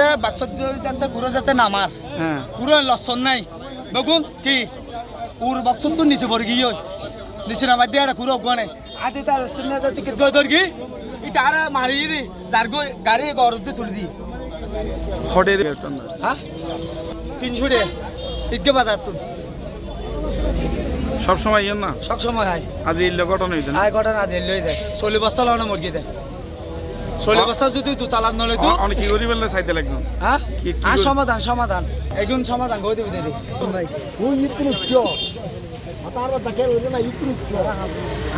যাতে বাক্সত যাতে ঘুরে যাতে নামার পুরো লক্ষণ নাই। বেগুন কি উর বাক্সত তো নিচে পড়ে গিয়ে নিচে নামার দিয়ে একটা ঘুরে অজ্ঞানে আজ তার টিকিট দই দরগি এটা আর মারি রে যার গো গাড়ি গরম দিয়ে তুলে দি। হটে না। হ্যাঁ তিনশো রে ইকে বাজার তো সব সময় ইয়ে না? সব সময় হয় আজ এই ঘটনা হইতে না? আয় কটা না দিল লই দেয় চল্লি বস্তা লাও না মুরগি দেয় চল্লি বস্তা যদি দুতালার নলে তো। অনেক কি করি বললে চাইতে লাগবে? হ্যাঁ কি- কি আর সমাধান সমাধান। একজন সমাধান করে দেবে দিদি ভাই ওই ইত্তু মুখ্য তার তাকে ওই না মুখ্য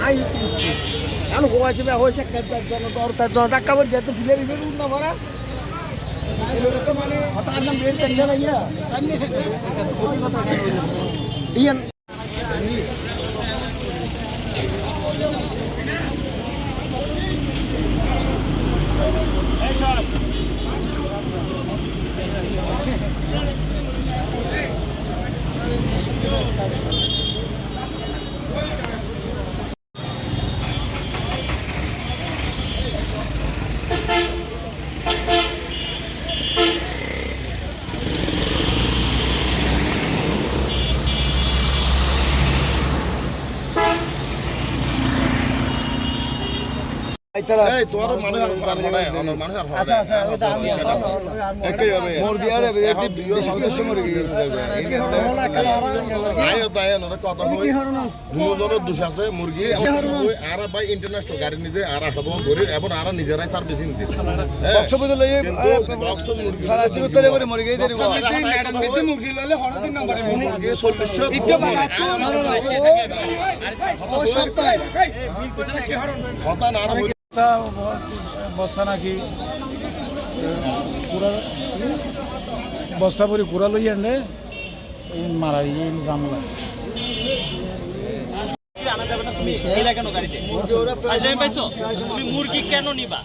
আই ইত্তু মুখ্য এখন হয়েছে বে হয়েছে কাজার জন্য দরকার জন্য টাকা বল যেতে ফিলে রিবে না ভরা হঠাৎ নাম বের করলে না ইয়া। চাইলে সে কথা ইয়ান এই তোর মানুষ আর ফার মনে হয় মানুষ আর আচ্ছা আচ্ছা ওটা আমি একই হবে মুরগি আর এখন বেশি বেশি মুরগি আয় তাই না কথা হই দুজনের দোষ আছে মুরগি হই আর ভাই ইন্টারন্যাশনাল গাড়ি নিজে আর আসব ধরে এবং আর নিজেরাই সার্ভিস মুরগি প্লাস্টিক উত্তরে করে মুরগি দেরি ম্যাডাম দিছে মুরগি ললে হরদিন নম্বরে মুরগি 40 ইকে বাজার তো বস্তা নাকি বস্তা পরি পুরা লই আনলে মারা দিয়ে জামলা মুরগি কেন নিবা?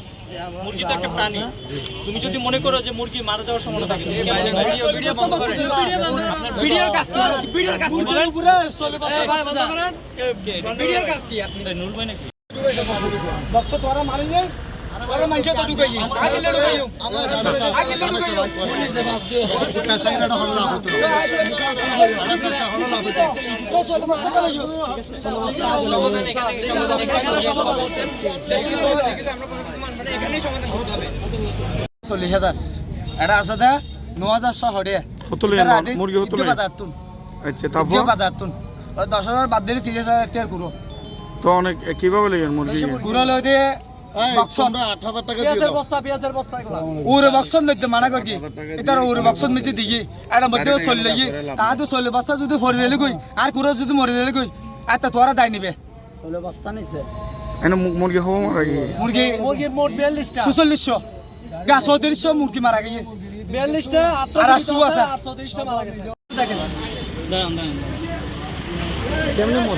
মুরগি তো একটা প্রাণী। তুমি যদি মনে করো যে মুরগি মারা যাওয়ার সম্ভাবনা থাকে তুমি কেন নিবা? ভিডিও ভিডিও বন্ধ করে। আপনার ভিডিওর কাজ কি ভিডিওর কাজ কি বলেন পুরো চলে বসে ভিডিওর কাজ কি আপনি নুর নাকি? বক্স তোরা মারি নে। তোরা মাইছে তো ঢুকাই আগে লে ঢুকাই আমার আগে পেছাইটা হলো না হতো তো চলে বসতে কেন ইউজ চল্লিশ হাজার এটা আছে দে ন হাজার আনলো? মুরগি লই? আচ্ছা তারপর বাজার তুন দশ হাজার বাদ দিলে তিরিশ হাজার টিয়ার গুঁড়ো তো অনেক কীভাবে লেগেন মুরগি? গুঁড়ো লই দিয়ে বক্সন তোমরা 8000 টাকা দিয়ে দাও। উরে বক্সন লইতে মানা করি এটার উরে বক্সন মিছে দিই এটা মধ্যে চলি লাগি। তাহাতে চল্লিশ বস্তা যদি ফরি দিলে কই আর কুড়ো যদি মরি দিলে কই আর তা তোরা দায় নিবে। ষোলো বস্তা নিছে। এনে মুরগি হব মারা গিয়ে মুরগি মোট গা মুরগি মারা গিয়ে বিয়াল্লিশটা আর আস্তু আছে। চৌত্রিশটা মারা গেছে দাঁড়ান দাঁড়ান কেমনে মোর